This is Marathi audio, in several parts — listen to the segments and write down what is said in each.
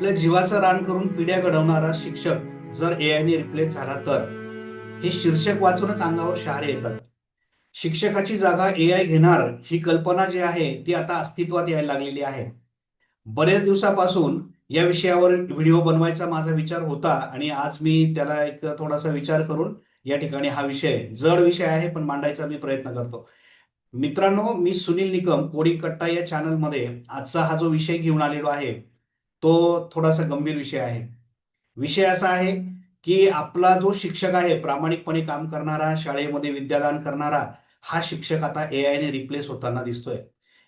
आपल्या जीवाचं रान करून पिढ्या घडवणारा शिक्षक जर ए आयने रिप्लेस झाला तर? हे शीर्षक वाचूनच अंगावर शहारे येतात. शिक्षकाची जागा ए आय घेणार ही कल्पना जी आहे ती आता अस्तित्वात यायला लागलेली आहे. बरेच दिवसापासून या विषयावर व्हिडिओ बनवायचा माझा विचार होता आणि आज मी त्याला एक थोडासा विचार करून या ठिकाणी हा विषय जड विषय आहे पण मांडायचा मी प्रयत्न करतो. मित्रांनो मी सुनील निकम कोडी कट्टा या चॅनलमध्ये आजचा हा जो विषय घेऊन आलेलो आहे तो थोडासा गंभीर विषय आहे. विषय असा आहे की आपला जो शिक्षक आहे प्रामाणिकपणे काम करणारा शाळेमध्ये विद्यादान करणारा हा शिक्षक आता ए आयने रिप्लेस होताना दिसतोय.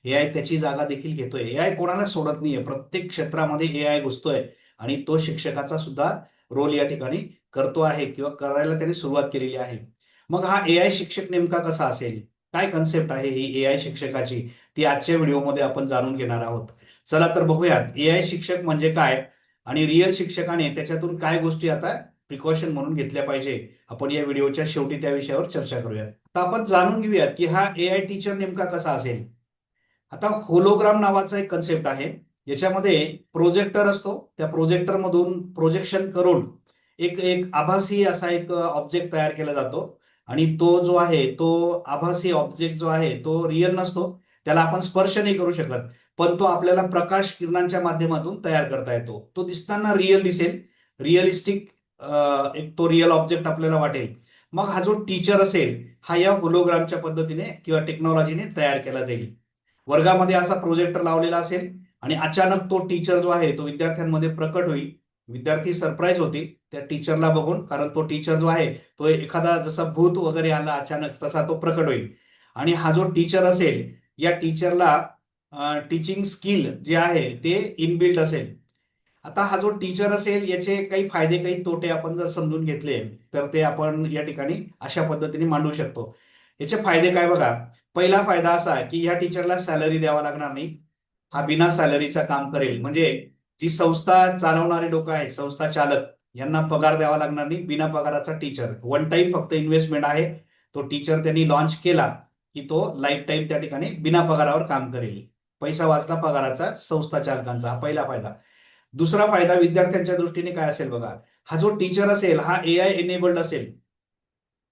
ए आय त्याची जागा देखील घेतोय. ए आय कोणाला सोडत नाहीये. प्रत्येक क्षेत्रामध्ये ए आय घुसतोय आणि तो शिक्षकाचा सुद्धा रोल या ठिकाणी करतो आहे किंवा करायला त्याने सुरुवात केलेली आहे. मग हा ए आय शिक्षक नेमका कसा असेल? काय कन्सेप्ट आहे ही ए आय शिक्षकाची? ती आजच्या व्हिडिओमध्ये आपण जाणून घेणार आहोत. चला तर बघूयात. ए आय शिक्षक म्हणजे काय? आणि रिअल शिक्षकाने त्याच्यातून काय गोष्टी आता प्रिकॉशन म्हणून घेतल्या पाहिजे? आपण या व्हिडिओच्या शेवटी त्या विषयावर चर्चा करूयात. तर आपण जाणून घेऊयात की हा ए आय टीचर नेमका कसा असेल? आता होलोग्राम नावाचा एक कन्सेप्ट आहे. याच्यामध्ये प्रोजेक्टर असतो. त्या प्रोजेक्टर मधून प्रोजेक्शन करून एक एक आभासी असा एक ऑब्जेक्ट तयार केला जातो. आणि तो जो आहे तो आभासी ऑब्जेक्ट जो आहे तो रिअल नसतो. त्याला आपण स्पर्श नाही करू शकत. पण तो आपल्याला प्रकाश किरणांच्या माध्यमातून तयार करता येतो. तो दिसताना रिअल दिसेल. रिअलिस्टिक एक तो रिअल ऑब्जेक्ट आपल्याला वाटेल. मग हा जो टीचर असेल हा या होलोग्रामच्या पद्धतीने किंवा टेक्नॉलॉजीने तयार केला जाईल. वर्गामध्ये असा प्रोजेक्टर लावलेला असेल आणि अचानक तो टीचर जो आहे तो विद्यार्थ्यांमध्ये प्रकट होईल. विद्यार्थी सरप्राईज होतील त्या टीचरला बघून कारण तो टीचर जो आहे तो एखादा जसा भूत वगैरे आला अचानक तसा तो प्रकट होईल. आणि हा जो टीचर असेल या टीचरला टीचिंग स्किल जे आहे ते इनबिल्ट असेल. आता हा जो टीचर असेल याचे काही फायदे काही तोटे आपण जर समजून घेतले तर ते आपण या ठिकाणी अशा पद्धतीने मांडू शकतो. याचे फायदे काय बघा? पहिला फायदा असा की या टीचरला सॅलरी द्यावा लागणार नाही. हा बिना सॅलरीचा काम करेल. म्हणजे जी संस्था चालवणारी लोक आहेत संस्था चालक यांना पगार द्यावा लागणार नाही बिना पगाराचा टीचर वन टाइम फक्त इन्व्हेस्टमेंट आहे. तो टीचर त्यांनी लॉन्च केला की तो लाईफ टाईम त्या ठिकाणी बिना पगारावर काम करेल. पैसा वाचला पगाराचा संस्था चालकांचा हा पहिला फायदा. दुसरा फायदा विद्यार्थ्यांच्या दृष्टीने काय असेल बघा? हा जो टीचर असेल हा ए आय एनेबल्ड असेल.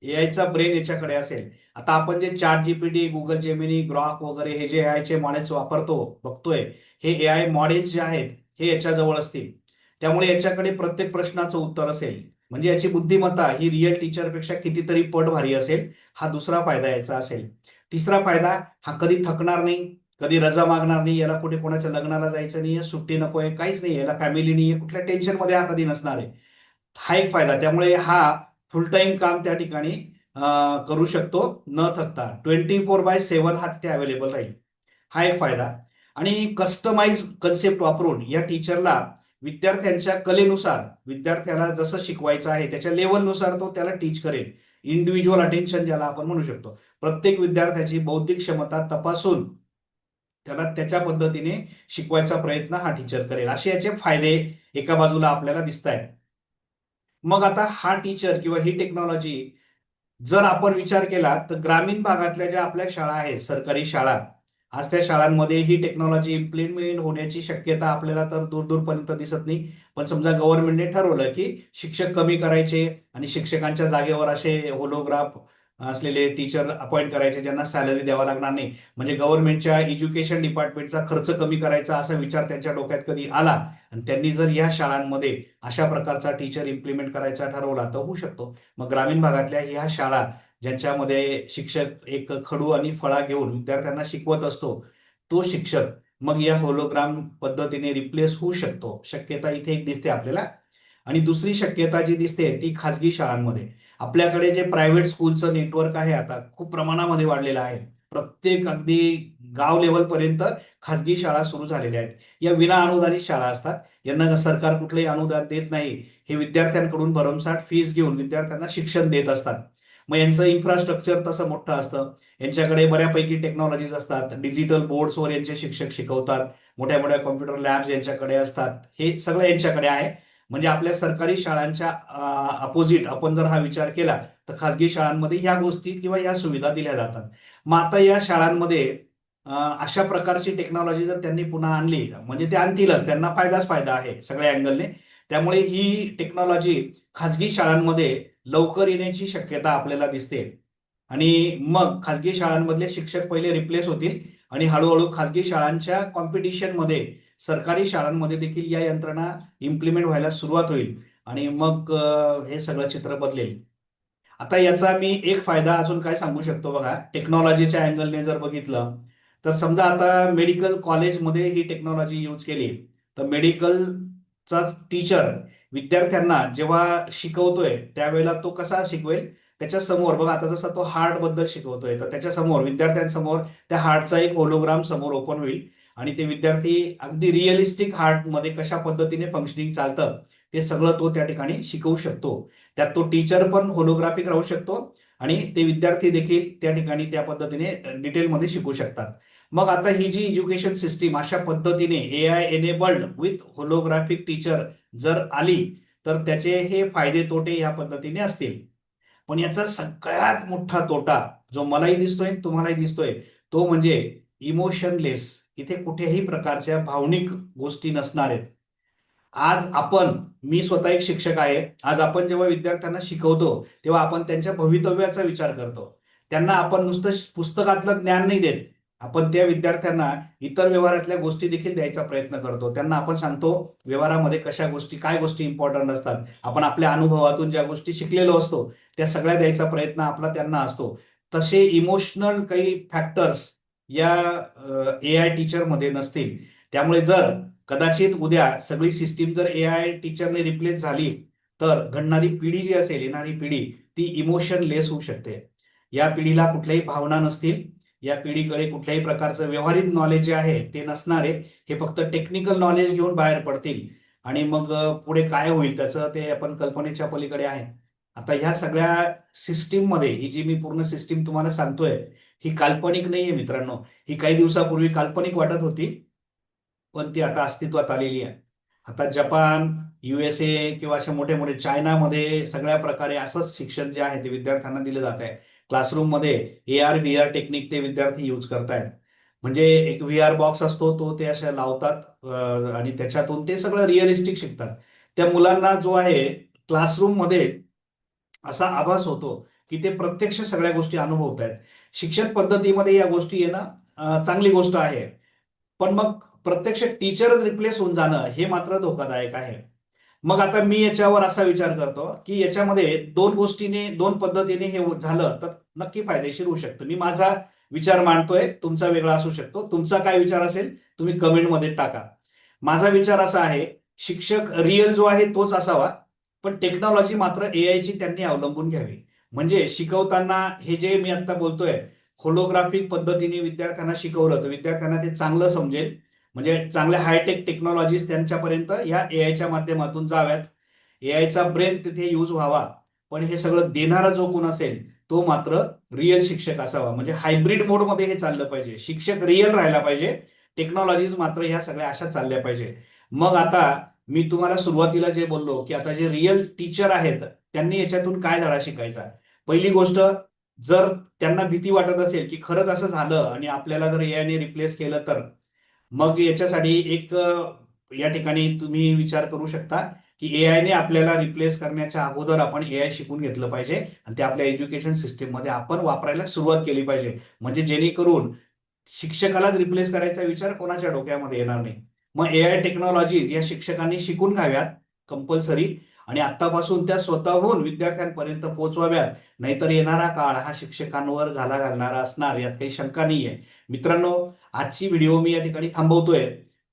ए आयचा ब्रेन याच्याकडे असेल. आता आपण जे chat GPT Google Gemini Grok वगैरे हे जे ए आयचे मॉडेल्स वापरतो बघतोय हे ए आय मॉडेल्स जे आहेत हे याच्या जवळ असतील. त्यामुळे याच्याकडे प्रत्येक प्रश्नाचं उत्तर असेल. म्हणजे याची बुद्धिमत्ता ही रिअल टीचरपेक्षा कितीतरी पट भारी असेल हा दुसरा फायदा याचा असेल. तिसरा फायदा हा कधी थकणार नाही. कधी रजा मागणार नाही याला कुठे कोणाच्या लग्नाला जायचं नाही सुट्टी नको आहे काहीच नाही याला फॅमिली नाही कुठल्या टेन्शनमध्ये हा कधी नसणार आहे. हा एक फायदा त्यामुळे हा फुल टाइम काम त्या ठिकाणी करू शकतो न थकता. ट्वेंटी फोर बाय सेव्हन हा तिथे अवेलेबल राहील. हा एक फायदा. आणि कस्टमाइज कन्सेप्ट वापरून या टीचरला विद्यार्थ्यांच्या कलेनुसार विद्यार्थ्याला जसं शिकवायचं आहे त्याच्या लेवलनुसार तो त्याला टीच करेल. इंडिव्हिज्युअल अटेन्शन ज्याला आपण म्हणू शकतो. प्रत्येक विद्यार्थ्याची बौद्धिक क्षमता तपासून त्याला त्याच्या पद्धतीने शिकवायचा प्रयत्न हा टीचर करेल. असे याचे फायदे एका बाजूला आपल्याला दिसत आहेत मग आता हा टीचर किंवा ही टेक्नॉलॉजी जर आपण विचार केला तर ग्रामीण भागातल्या ज्या आपल्या शाळा आहेत सरकारी शाळा आज त्या शाळांमध्ये ही टेक्नॉलॉजी इम्प्लिमेंट होण्याची शक्यता आपल्याला तर दूर दूरपर्यंत दिसत नाही. पण समजा गव्हर्नमेंटने ठरवलं की शिक्षक कमी करायचे आणि शिक्षकांच्या जागेवर असे होलोग्राफ असलेले टीचर अपॉइंट करायचे ज्यांना सॅलरी द्यावा लागणार नाही. म्हणजे गव्हर्नमेंटच्या एज्युकेशन डिपार्टमेंटचा खर्च कमी करायचा असा विचार त्यांच्या डोक्यात कधी आला? आणि त्यांनी जर या शाळांमध्ये अशा प्रकारचा टीचर इम्प्लिमेंट करायचा ठरवला तर होऊ शकतो. मग ग्रामीण भागातल्या ह्या शाळा ज्यांच्यामध्ये शिक्षक एक खडू आणि फळा घेऊन विद्यार्थ्यांना शिकवत असतो तो शिक्षक मग या होलोग्राम पद्धतीने रिप्लेस होऊ शकतो. शक्यता इथे एक दिसते आपल्याला. आणि दुसरी शक्यता जी दिसते ती खाजगी शाळांमध्ये. आपल्याकडे जे प्रायव्हेट स्कूलचं नेटवर्क आहे आता खूप प्रमाणामध्ये वाढलेलं आहे. प्रत्येक अगदी गाव लेवल पर्यंत खाजगी शाळा सुरू झालेल्या आहेत. या विना अनुदानित शाळा असतात. यांना सरकार कुठलंही अनुदान देत नाही. हे विद्यार्थ्यांकडून भरमसाठ फीस घेऊन विद्यार्थ्यांना शिक्षण देत असतात. मग यांचं इन्फ्रास्ट्रक्चर तसं मोठं असतं. यांच्याकडे बऱ्यापैकी टेक्नॉलॉजीज असतात. डिजिटल बोर्ड्सवर यांचे शिक्षक शिकवतात. मोठ्या मोठ्या कॉम्प्युटर लॅब्स यांच्याकडे असतात. हे सगळं यांच्याकडे आहे. म्हणजे आपल्या सरकारी शाळांच्या अपोजिट आपण जर हा विचार केला तर खाजगी शाळांमध्ये ह्या गोष्टी किंवा या सुविधा दिल्या जातात. मग आता या शाळांमध्ये अशा प्रकारची टेक्नॉलॉजी जर त्यांनी पुन्हा आणली म्हणजे ते आणतीलच त्यांना फायदाच फायदा आहे सगळ्या अँगलने त्यामुळे ही टेक्नॉलॉजी खाजगी शाळांमध्ये लवकर येण्याची शक्यता आपल्याला दिसते. आणि मग खाजगी शाळांमधले शिक्षक पहिले रिप्लेस होतील आणि हळूहळू खाजगी शाळांच्या कॉम्पिटिशनमध्ये सरकारी शाळांमध्ये देखील या यंत्रणा इम्प्लिमेंट व्हायला सुरुवात होईल आणि मग हे सगळं चित्र बदलेल. आता याचा मी एक फायदा अजून काय सांगू शकतो बघा टेक्नॉलॉजीच्या अँगलने जर बघितलं तर समजा आता मेडिकल कॉलेजमध्ये ही टेक्नॉलॉजी यूज केली तर मेडिकलचा टीचर विद्यार्थ्यांना जेव्हा शिकवतोय त्यावेळेला तो कसा शिकवेल? त्याच्यासमोर बघा आता जसा तो हार्टबद्दल शिकवतोय तर त्याच्यासमोर विद्यार्थ्यांसमोर त्या हार्टचा एक होलोग्राम समोर ओपन होईल. आणि ते विद्यार्थी अगदी रिअलिस्टिक हार्टमध्ये कशा पद्धतीने फंक्शनिंग चालतं ते सगळं तो त्या ठिकाणी शिकवू शकतो. त्यात तो टीचर पण होलोग्राफिक राहू शकतो आणि ते विद्यार्थी देखील त्या ठिकाणी त्या पद्धतीने डिटेलमध्ये शिकू शकतात. मग आता ही जी एज्युकेशन सिस्टीम अशा पद्धतीने A I enabled with holographic teacher जर आली तर त्याचे हे फायदे तोटे ह्या पद्धतीने असतील. पण याचा सगळ्यात मोठा तोटा जो मलाही दिसतोय तुम्हालाही दिसतोय तो म्हणजे इमोशनलेस इथे कुठेही प्रकारच्या भावनिक गोष्टी नसणार आहेत. आज आपण मी स्वतः एक शिक्षक आहे. आज आपण जेव्हा विद्यार्थ्यांना शिकवतो तेव्हा आपण त्यांच्या भवितव्याचा विचार करतो. त्यांना आपण नुसतं पुस्तकातलं ज्ञान नाही देत. आपण त्या विद्यार्थ्यांना इतर व्यवहारातल्या गोष्टी देखील द्यायचा प्रयत्न करतो. त्यांना आपण सांगतो व्यवहारामध्ये कशा गोष्टी काय गोष्टी इम्पॉर्टंट असतात आपण आपल्या अनुभवातून ज्या गोष्टी शिकलेलो असतो त्या सगळ्या द्यायचा प्रयत्न आपला त्यांना असतो. तसे इमोशनल काही फॅक्टर्स या ए आय टीचरमध्ये नसतील. त्यामुळे जर कदाचित उद्या सगळी सिस्टीम जर ए आय टीचरने रिप्लेस झाली तर घडणारी पिढी जी असेल येणारी पिढी ती इमोशन लेस होऊ शकते. या पिढीला कुठल्याही भावना नसतील. या पिढीकडे कुठल्याही प्रकारचं व्यवहारिक नॉलेज जे आहे ते नसणारे. हे फक्त टेक्निकल नॉलेज घेऊन बाहेर पडतील. आणि मग पुढे काय होईल त्याचं ते आपण कल्पनेच्या पलीकडे आहे. आता ह्या सगळ्या सिस्टीममध्ये ही जी मी पूर्ण सिस्टीम तुम्हाला सांगतोय ही काल्पनिक नाहीये मित्रांनो. ही काही दिवसापूर्वी काल्पनिक वाटत होती पण ती आता अस्तित्वात आलेली आहे. आता जपान युएसए किंवा असे मोठे मोठे चायनामध्ये सगळ्या प्रकारे असंच शिक्षण जे आहे ते विद्यार्थ्यांना दिलं जात आहे. क्लासरूममध्ये A R V R technique ते विद्यार्थी यूज करतायत. म्हणजे एक व्ही आर बॉक्स असतो तो ते असे लावतात आणि त्याच्यातून ते सगळं रिअलिस्टिक शिकतात. त्या मुलांना जो आहे क्लासरूममध्ये असा आभास होतो की ते प्रत्यक्ष सगळ्या गोष्टी अनुभवत आहेत शिक्षण पद्धतीमध्ये या गोष्टी येणं चांगली गोष्ट आहे. पण मग प्रत्यक्ष टीचरच रिप्लेस होऊन जाणं हे मात्र धोकादायक आहे. मग आता मी याच्यावर असा विचार करतो की याच्यामध्ये दोन गोष्टीने दोन पद्धतीने हे झालं तर नक्की फायदेशीर होऊ शकतं. मी माझा विचार मांडतोय तुमचा वेगळा असू शकतो. तुमचा काय विचार असेल तुम्ही कमेंटमध्ये टाका. माझा विचार असा आहे शिक्षक रिअल जो आहे तोच असावा पण टेक्नॉलॉजी मात्र ए त्यांनी अवलंबून घ्यावी. म्हणजे शिकवताना हे जे मी आता बोलतोय होलोग्राफिक पद्धतीने विद्यार्थ्यांना शिकवलं तर विद्यार्थ्यांना ते चांगलं समजेल. म्हणजे चांगल्या हायटेक टेक्नॉलॉजीज त्यांच्यापर्यंत या ए आयच्या माध्यमातून जाव्यात. ए आयचा ब्रेन तिथे यूज व्हावा. पण हे सगळं देणारा जो कोण असेल तो मात्र रिअल शिक्षक असावा. म्हणजे हायब्रिड मोडमध्ये हे चाललं पाहिजे. शिक्षक रिअल राहायला पाहिजे. टेक्नॉलॉजीज मात्र ह्या सगळ्या अशा चालल्या पाहिजे. मग आता मी तुम्हाला सुरुवातीला जे बोललो की आता जे रिअल टीचर आहेत त्यांनी याच्यातून काय धडा शिकायचा? पहिली गोष्ट जर त्यांना भीती वाटत असेल की खरंच असं झालं आणि आपल्याला जर ए ने रिप्लेस केलं तर मग याच्यासाठी एक या ठिकाणी तुम्ही विचार करू शकता की ए आपल्याला रिप्लेस करण्याच्या अगोदर आपण ए आय शिकून घेतलं पाहिजे आणि ते आपल्या एज्युकेशन सिस्टीममध्ये आपण वापरायला सुरुवात केली पाहिजे. म्हणजे जेणेकरून शिक्षकालाच रिप्लेस करायचा विचार कोणाच्या डोक्यामध्ये येणार नाही. मग ए आय टेक्नॉलॉजीज या शिक्षकांनी शिकून घ्याव्यात कंपल्सरी आणि आतापासून त्या स्वतःहून विद्यार्थ्यांपर्यंत पोहोचवाव्यात. नाहीतर येणारा काळ हा शिक्षकांवर घाला घालणारा असणार यात काही शंका नाही आहे मित्रांनो आजची व्हिडिओ मी या ठिकाणी थांबवतोय.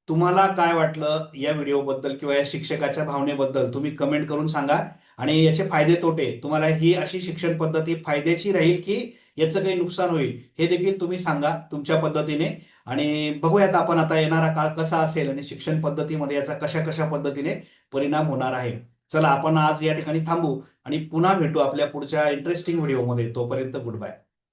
तुम्हाला काय वाटलं या व्हिडिओबद्दल किंवा या शिक्षकाच्या भावनेबद्दल तुम्ही कमेंट करून सांगा. आणि याचे फायदे तोटे तुम्हाला ही अशी शिक्षण पद्धती फायद्याची राहील की याचं काही नुकसान होईल हे देखील तुम्ही सांगा तुमच्या पद्धतीने. आणि बघूयात आपण आता येणारा काळ कसा असेल आणि शिक्षण पद्धतीमध्ये याचा कशा कशा पद्धतीने परिणाम होणार आहे. चला आपण आज या ठिकाणी थांबू आणि पुन्हा भेटू आपल्या पुढच्या इंटरेस्टिंग व्हिडिओमध्ये तोपर्यंत गुड बाय